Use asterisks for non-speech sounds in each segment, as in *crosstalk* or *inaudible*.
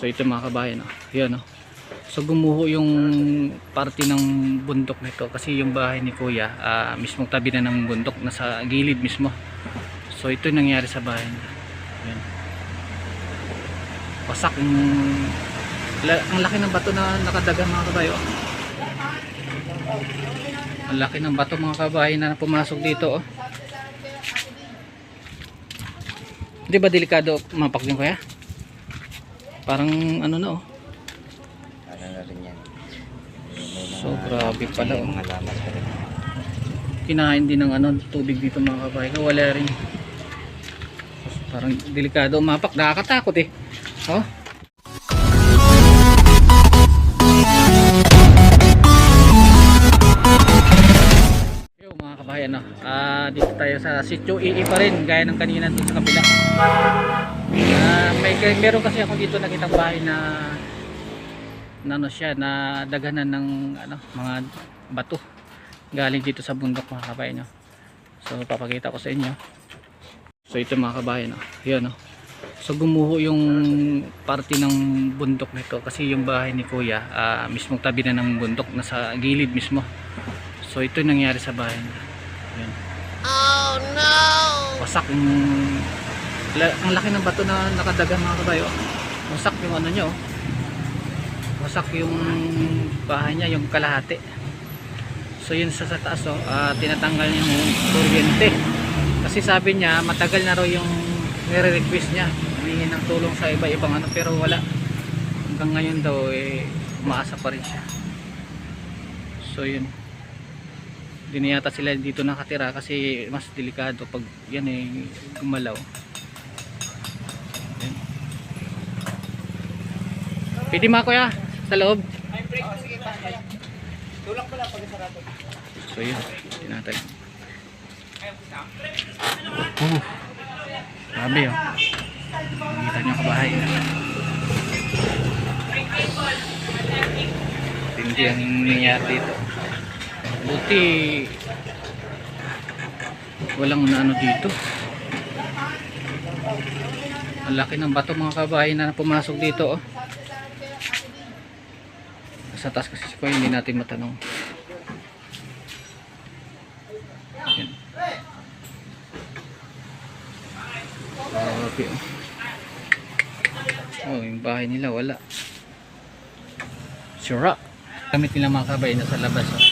So ito mga kabayan, oh. yan oh. So gumuho yung parte ng bundok nito kasi yung bahay ni Kuya ah, mismong tabi na ng bundok nasa gilid mismo. So ito yung nangyari sa bahay niya. Yan. Wasak yung la- ang laki ng bato na nakadagan mga kabayo. Ang laki ng bato mga kabayan na pumasok dito oh. Di ba delikado mapak din kuya? Parang ano na oh. Ano na rin yan. So grabe pala oh. mga pa rin. Kinain din ng ano tubig dito mga kabayan. Wala rin. Parang delikado mapak. Nakakatakot eh. Oh. Kabayan no. Ah dito tayo sa Sitio Ii pa rin gaya ng kanina dito sa kabila. Ah may meron kasi ako dito nakitang bahay na na ano siya na daganan ng ano mga bato galing dito sa bundok mga kabayan nyo. So papakita ko sa inyo. So ito mga kabayan oh. Yan oh. So gumuho yung parte ng bundok nito kasi yung bahay ni Kuya ah, mismong tabi na ng bundok nasa gilid mismo. So ito yung nangyari sa bahay niya. Yan. Oh no! Wasak yung ang laki ng bato na nakadagan mga kabayo. Wasak yung ano niya oh. Wasak yung bahay niya, yung kalahati. So yun sa, sa taas oh, ah, tinatanggal niya yung kuryente. Kasi sabi niya matagal na raw yung nire-request niya. Humingi ng tulong sa iba-ibang ano pero wala. Hanggang ngayon daw eh umaasa pa rin siya. So yun. Yata sila dito nakatira kasi mas delikado pag yan eh gumalaw. Pwede mga kuya sa loob. So yun, tinatag. Oh, grabe oh. Nakita nyo kabahay. Hindi ang nangyari dito. Buti walang ano dito. Ang laki ng bato mga kabahay na pumasok dito oh. Sa taas kasi si Kuya, hindi natin matanong. Grabe oh. Oh, yung bahay nila wala. Sura. Gamit nila mga kabay na sa labas oh.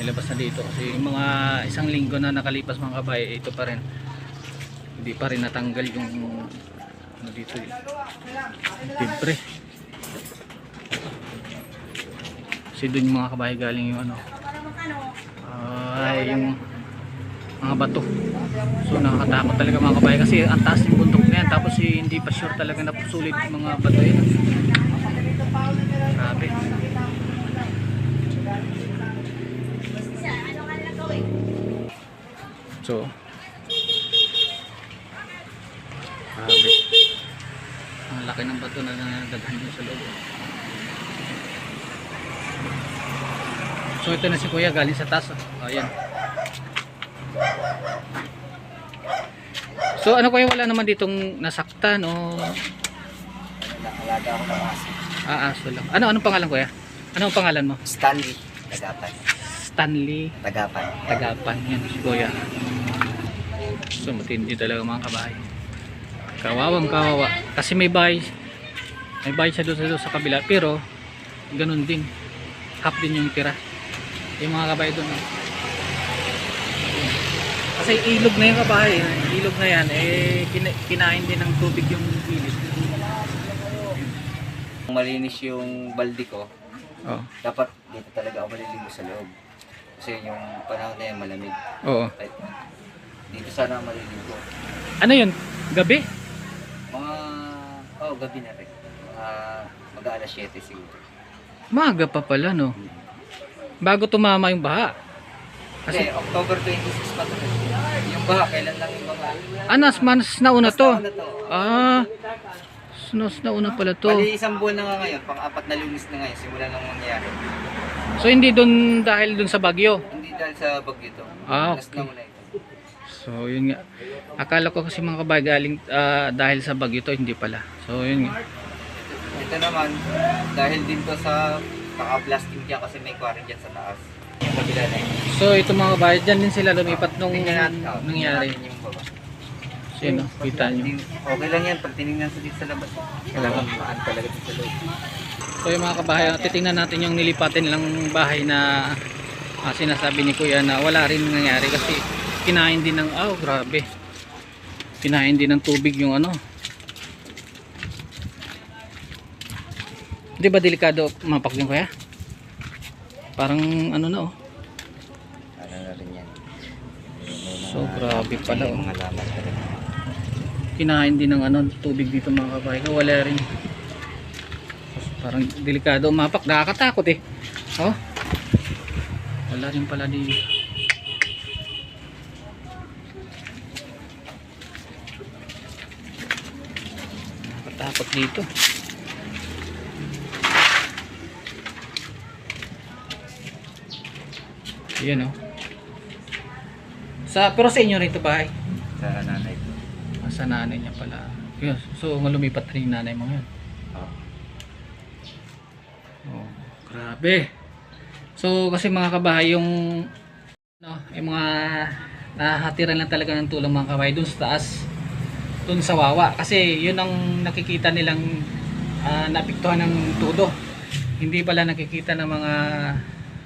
Nilabas na dito kasi yung mga isang linggo na nakalipas mga kabay, ito pa rin. Hindi pa rin natanggal yung ano dito eh. Libre. Kasi doon yung mga kabahay galing yung ano. Ay, yung mga bato. So nakakatakot talaga mga kabahay kasi ang taas ng bundok na yan tapos eh, hindi pa sure talaga na sulit yung mga bato yun. Grabe. So Grabe. Ang laki ng bato na nadaghan dun sa loob. So ito na si Kuya galing sa taas. Oh, ayan. So ano kuya wala naman ditong nasaktan o Nakalaga ako ng aso. ah, aso lang. Ano anong pangalan kuya? Ano ang pangalan mo? Stanley. Tagapan. Stanley Tagapan. Tagapan. Yan si Kuya. So matindi talaga mga kabahay. Kawawang kawawa. Kasi may bahay. May bahay siya doon sa, doon sa kabila. Pero ganun din. Half din yung tira. Yung mga kabahay doon. oh. Kasi ilog na yung kabahay. Ilog na yan. Eh, kina- kinain din ng tubig yung gilid. Kung malinis yung balde ko, Oo. dapat dito talaga ako maliligo sa loob. Kasi yung panahon na yan malamig. Oo. Dito sana maliligo. Ano yun? Gabi? Oh, gabi na rin. Mga mag-aalas 7 siguro. Maga pa pala no. Bago tumama yung baha. Kasi Kasi October 26 pa to. Yung baha, kailan lang yung baha? anas manas na una to. Ano to? Ah. Snos na una pala to. Bali isang buwan na nga ngayon, pang-apat na lunis na ngayon, simula nang mangyari. So hindi doon dahil doon sa bagyo. Hindi dahil sa bagyo to. Ah, okay. na muna ito. So yun nga. Akala ko kasi mga kabahay galing ah, dahil sa bagyo to, hindi pala. So yun nga. Ito naman, dahil din to sa naka-blasting dyan kasi may quarry dyan sa taas. Yung kabila na yun. So ito mga kabahay, dyan din sila lumipat nung oh, nangyari. yung baba. So yun, oh, kita nyo. Okay lang yan pag tinignan sa dito sa labas. Kailangan maan talaga dito sa loob. So yung mga kabahay, ah, titingnan natin yung nilipatin lang bahay na ah, sinasabi ni Kuya na wala rin nangyari kasi kinain din ng, oh grabe. Kinain din ng tubig yung ano. Di ba delikado mapak din Kuya? Parang ano na oh. Ano na rin yan. So grabe pala oh. Kinain din ng ano, tubig dito mga kabahay. Kaya Wala rin. Parang delikado mapak. Nakakatakot eh. Oh. Wala rin pala dito. Dito. Yan oh. Sa, pero sa inyo rito bahay? Sa nanay ko. Ah, Sa nanay niya pala. Yun. So, lumipat rin yung nanay mo ngayon. Oh. Oh, grabe. So, kasi mga kabahay, yung no, yung mga nahatiran lang talaga ng tulong mga kabahay dun sa taas, dun sa wawa. Kasi yun ang nakikita nilang ah, napiktuhan ng tudo. Hindi pala nakikita ng mga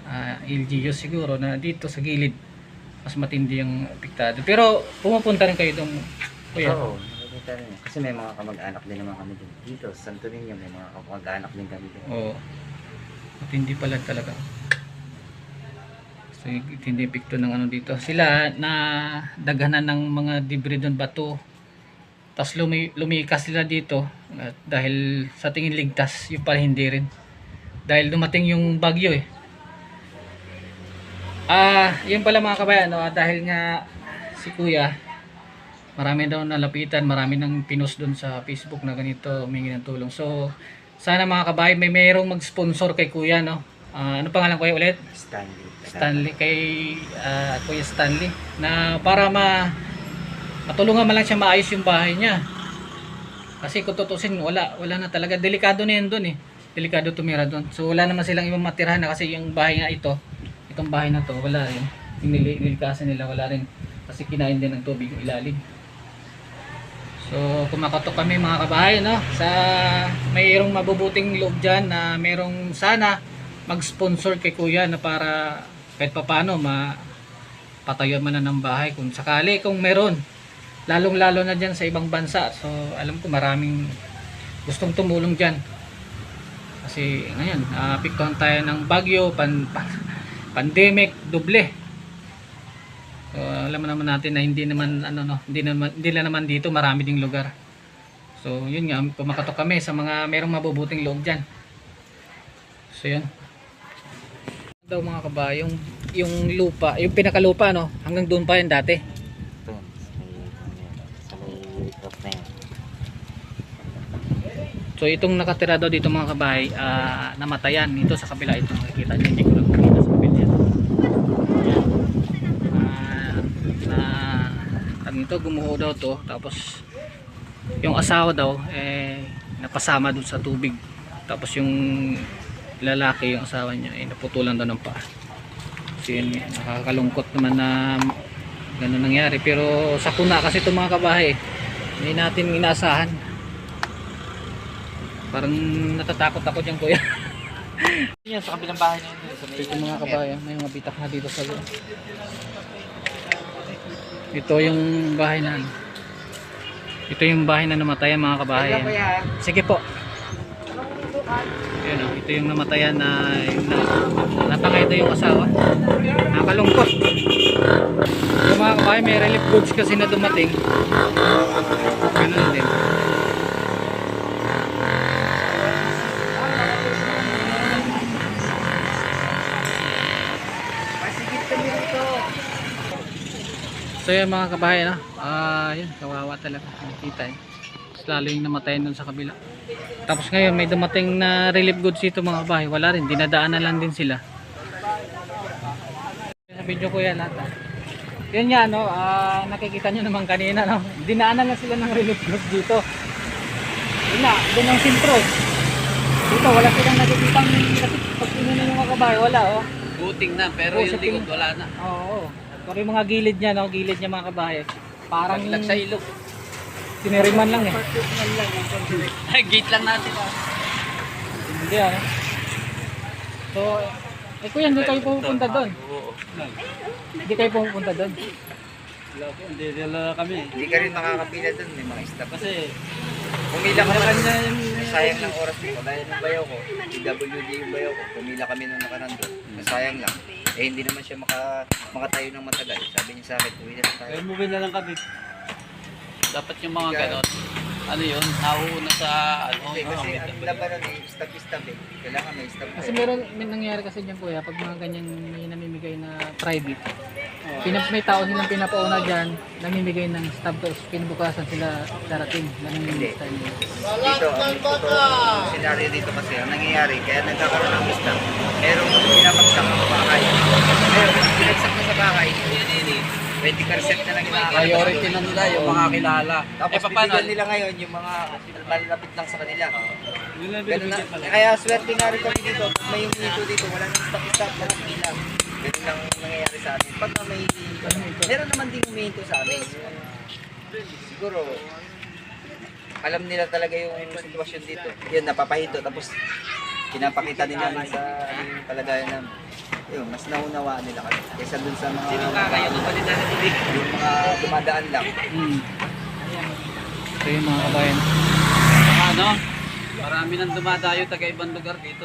uh, LGUs siguro na dito sa gilid mas matindi yung apektado. Pero pumupunta rin kayo doon, kuya. Oo, nakikita rin. Kasi may mga kamag-anak din naman kami dun. Dito, sa Santo Niño, may mga kamag-anak din kami dun. Oo. At hindi pala talaga. So, hindi epekto ng ano dito. Sila na daghanan ng mga debris doon bato. Tapos lumi, lumikas sila dito at dahil sa tingin ligtas, yung pala hindi rin. Dahil dumating yung bagyo eh. Ah, yun pala mga kabayan, no? dahil nga si Kuya, marami daw nalapitan, marami nang pinost doon sa Facebook na ganito, humingi ng tulong. So, sana mga kabayan, may mayroong mag-sponsor kay Kuya, no? Ah, ano pangalan Kuya ulit? Stanley. Stanley, kay ah, Kuya Stanley, na para ma matulungan man lang siya maayos yung bahay niya. Kasi kung tutusin, wala, wala na talaga. Delikado na yan doon eh. Delikado tumira doon. So wala naman silang ibang matirahan na kasi yung bahay nga ito, itong bahay na to, wala rin. Yung nilikasan nila, wala rin. Kasi kinain din ng tubig yung ilalim. So kumakatok kami mga kabahay no sa mayroong mabubuting loob diyan na mayroong sana mag-sponsor kay kuya na para kahit papaano ma patayo man na ng bahay kung sakali kung meron lalong lalo na diyan sa ibang bansa so alam ko maraming gustong tumulong diyan kasi ngayon apektuhan tayo ng bagyo pan, pan- pandemic doble So, alam naman natin na hindi naman ano no, hindi naman hindi lang naman dito marami ding lugar. So, yun nga kumakatok kami sa mga merong mabubuting loob diyan. So, yun. Daw mga kabayo, yung yung lupa, yung pinakalupa no, hanggang doon pa yan dati. So, itong nakatira daw dito mga kabahay, ah, namatayan dito sa kabila ito makikita niyo, hindi ko lang makita sa kabila. Ah, na tawag nito, gumuho daw to, tapos yung asawa daw eh napasama dun sa tubig. Tapos yung lalaki, yung asawa niya, eh naputulan daw ng paa. So yun, nakakalungkot naman na ganun nangyari. Pero sa kuna kasi itong mga kabahay, hindi natin inaasahan. Parang natatakot ako dyan kuya. *laughs* Yan, sa kabilang bahay na yun. Sa may, Ito mga kabayan, may mga bitak na dito sa loob. Ito yung bahay na ano. Ito yung bahay na namatayan mga kabayan. Sige po. Yun, oh, ito yung namatayan na yung na, napakay ito yung asawa. Nakalungkot. Yung mga kabayan, may relief goods kasi na dumating. Ganun din. So yun mga kabahay no? Ah, yun, kawawa talaga. Nakita eh. Lalo yung namatay nun sa kabila. Tapos ngayon may dumating na relief goods dito mga kabahay. Wala rin, dinadaanan lang din sila. Sa video ko yan lahat. ah. Yun nga, no, ah, nakikita nyo naman kanina, no, dinaanan na sila ng relief goods dito. Yun na, doon ang sintro. Dito, wala silang nakikitang, kasi pag tingnan yung mga kabahay, wala, oh. Buting na, pero Oo, yung likod wala na. Oo. Pero yung mga gilid niya, no, gilid niya mga kabahay, parang Paglag sa ilog. siniriman lang eh. Ay, gate lang natin. ah. Hindi ano. So, eh kuya, hindi kayo pupunta doon. Oo. Hindi kayo pupunta doon. Hindi nila kami. Hindi ka rin makakapila dun, may mga staff. Kasi, Pumila ka naman, sayang ng oras ko. Kaya ng bayaw ko, DWD yung bayaw ko, pumila kami nung nakaraan doon. Nasayang lang. Eh hindi naman siya maka, makatayo ng matagal. Sabi niya sa akin, uwi na lang tayo. Kaya movie na lang kami. Dapat yung mga ganon. Ano yun, nauuna sa ano, Hindi, kasi ang labanan eh, stop-stop eh. Kailangan may stop Kasi meron may nangyari kasi diyan kuya, pag mga ganyan may namimigay na private. Pinap may tao silang pinapauna diyan, namimigay ng stub tapos pinubukasan sila darating. Ganun yung style nila. Dito, ang totoo scenario dito kasi, ang nangyayari, kaya nagkakaroon ng stop, merong pinapagsak ng bahay. Ngayon, kung pinagsak mo sa bahay, 20% na lang yung nakakalapas Priority na nila yung mga kilala. Tapos eh, bibigyan nila ngayon yung mga malapit lang sa kanila. Ganun na. Kaya swerte nga rin kami dito. May huminto dito, wala nang stop-stop na pila. Ganun lang nangyayari sa amin. Pag may meron naman din huminto sa amin. Siguro, alam nila talaga yung sitwasyon dito. Yun, napapahinto. Tapos, pinapakita din namin sa yung kalagayan namin. Yun, mas naunawaan nila kami. Kaysa dun sa mga, yung mga dumadaan lang. Hmm. So yung mga kabayan. Ano? Marami nang dumadayo taga ibang lugar dito.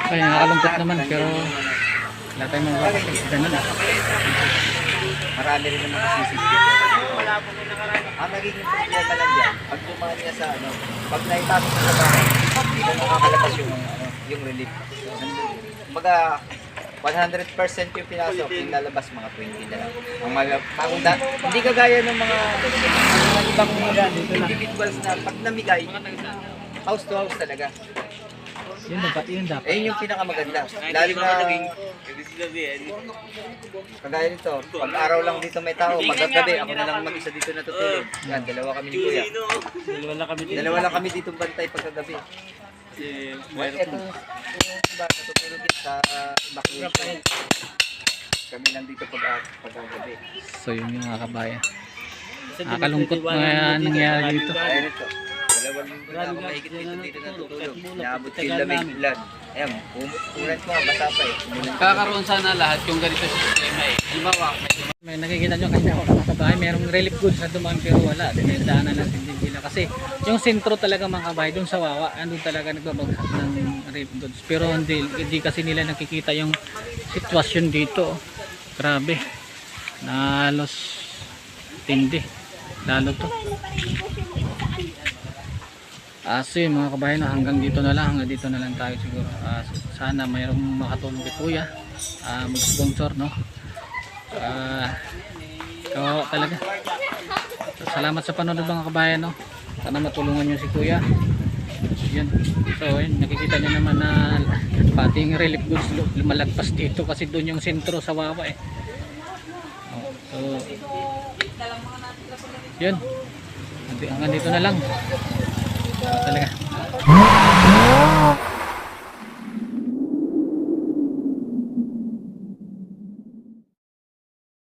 Kaya nakakalungkot naman pero wala tayong magawa kasi ganun ah. Marami rin naman nasisisip. Ang nagiging problema lang dyan, pag dumaan niya sa ano, pag naipasok sa bahay, hindi na makakalabas yung, ano, yung relief. Kumbaga, 100% yung pinasok, yung lalabas mga 20 na lang. Ang mga, ang da, hindi kagaya ng mga, mga ibang mga individuals na pag namigay, house to house talaga. Yun dapat, yun dapat. Eh, yun yung pinakamaganda. Lalo na, kagaya nito, pag araw lang dito may tao, pagkagabi, ako na lang mag-isa dito natutulog. Yan, dalawa kami ni Kuya. Wala kami Dalawa lang kami dito bantay pagkagabi. Eh, Well, ito, yung iba natutulog din sa evacuation. Kami lang dito pag pagkagabi. So yun yung mga kabayan. Nakakalungkot na nangyayari dito. Kaya nito, dalawang linggo na ako mahigit dito dito natutulog. Naabot ko yung lamig ulan. Ayan, ko basa pa eh. Umulan ko. Kakaroon sana lahat yung ganito sistema eh. Halimbawa, may nakikita nyo kasi ako mga kabahay, merong relief goods na dumaan pero wala. Dinadaanan natin din sila. Kasi yung sentro talaga mga kabahay, dun sa Wawa, andun talaga nagbabagsak ng relief goods. Pero hindi, hindi kasi nila nakikita yung sitwasyon dito. Grabe. Nalos tindi. Lalo to. Ah, so yun, mga kabayan, hanggang dito na lang, hanggang dito na lang tayo siguro. Ah, sana mayroong makatulong kay Kuya. Ah, mag-sponsor, no? Ah, kawawa talaga. So, salamat sa panonood mga kabayan, no? Sana matulungan nyo si Kuya. Yun. So, yun, nakikita nyo naman na pati yung relief goods lu- lumalagpas dito kasi doon yung sentro sa Wawa eh. So, yun. Hanggang dito na lang. 看那个。